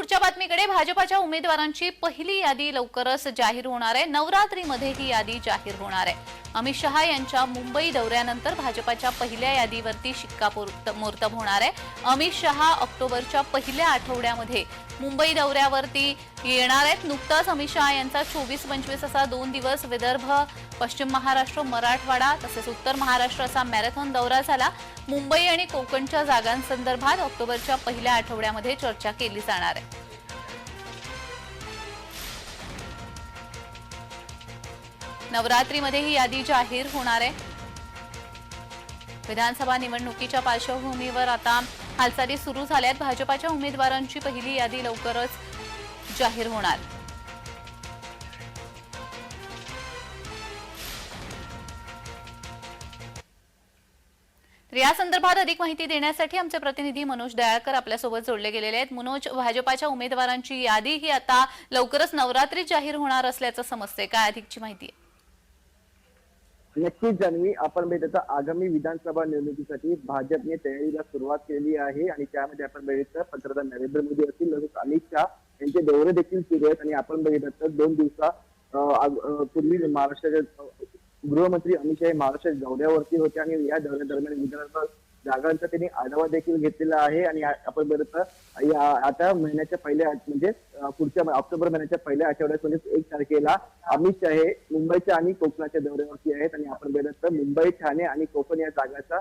पुढच्या बातमीकडे भाजपाच्या उमेदवारांची पहिली यादी लवकरच जाहीर होणार आहे. नवरात्रीमध्ये ही यादी जाहीर होणार आहे. अमित शहा यांच्या मुंबई दौऱ्यानंतर भाजपाच्या पहिल्या यादीवरती शिक्कामोर्तब होणार आहे. अमित शहा ऑक्टोबरच्या पहिल्या आठवड्यामध्ये मुंबई दौऱ्यावरती येणार आहेत. नुकताच अमित शहा यांचा चोवीस पंचवीस असा दोन दिवस विदर्भ पश्चिम महाराष्ट्र मराठवाडा तसेच उत्तर महाराष्ट्र असा मॅरेथॉन दौरा झाला. मुंबई आणि कोकणच्या जागांसंदर्भात ऑक्टोबरच्या पहिल्या आठवड्यामध्ये चर्चा केली जाणार आहे. नवरात्रीमध्ये ही यादी जाहीर होणार आहे. विधानसभा निवडणुकीच्या पार्श्वभूमीवर आता हालचाली सुरू झाल्यात. भाजपाच्या उमेदवारांची पहिली यादी लवकरच जाहीर होणार. या संदर्भात अधिक माहिती देण्यासाठी आमचे प्रतिनिधी मनोज दयाळकर आपल्यासोबत जोडले गेलेले आहेत. मनोज भाजपाच्या उमेदवारांची यादी ही आता लवकरच नवरात्रीत जाहीर होणार असल्याचं समजते काय अधिकची माहिती आहे? नक्कीच जान्हवी. आपण बघितलं आगामी विधानसभा निवडणुकीसाठी भाजपने तयारीला सुरुवात केली आहे आणि त्यामध्ये आपण बघितलं पंतप्रधान नरेंद्र मोदी असतील तसंच अमित शहा यांचे दौरे देखील सुरू आहेत. आणि आपण बघितलं तर दोन दिवसा पूर्वी महाराष्ट्राचे गृहमंत्री अमित शहा हे महाराष्ट्र दौऱ्यावरती होते आणि या दौऱ्यादरम्यान विधानसभा जागांचा त्यांनी आढावा देखील घेतलेला आहे आणि आपण बरं आता महिन्याच्या पहिल्या म्हणजे पुढच्या ऑक्टोबर महिन्याच्या पहिल्या आठवड्यात म्हणजे एक तारखेला अमित शहा हे मुंबईच्या आणि कोकणाच्या दौऱ्यावरती आहेत आणि आपण बघितलं मुंबई ठाणे आणि कोकण या जागाचा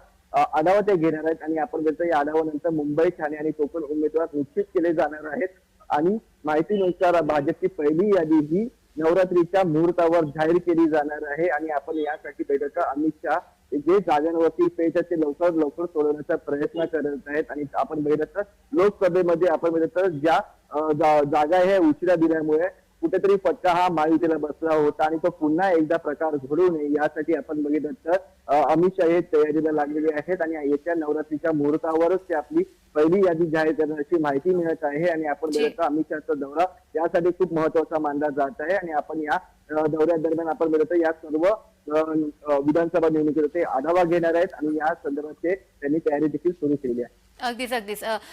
आढावा ते घेणार आहेत आणि आपण बघितलं या आढावानंतर मुंबई ठाणे आणि कोकण उमेदवार निश्चित केले जाणार आहेत आणि माहितीनुसार भाजपची पहिली यादी ही नवरात्रीच्या मुहूर्तावर जाहीर केली जाणार आहे आणि आपण यासाठी बैठका अमित शहा जे जागांवरती पेच आहे ते लवकर लवकर सोडवण्याचा प्रयत्न करत आहेत. आणि आपण बघितलं तर लोकसभेमध्ये आपण बघितलं तर ज्या जागा आहे ह्या उशिरा दिल्यामुळे कुठेतरी फटका हा महायुतीला बसला होता आणि तो पुन्हा एकदा प्रकार घडू नये यासाठी आपण बघितलं तर अमित शहा हे तयारीला लागलेले आहेत आणि येत्या नवरात्रीच्या मुहूर्तावरच ते आपली पहिली यादी जाहीर करण्याची माहिती मिळत आहे. आणि आपण. बघितलं तर अमित शहाचा दौरा यासाठी खूप महत्त्वाचा मानला जात आहे. आणि आपण या अं, दौऱ्यादरम्यान आपण बघितलं या सर्व विधानसभा निवडणुकीचा ते आढावा घेणार आहेत आणि या संदर्भात ते त्यांनी तयारी देखील सुरू केली आहे. अगदीच अगदीच.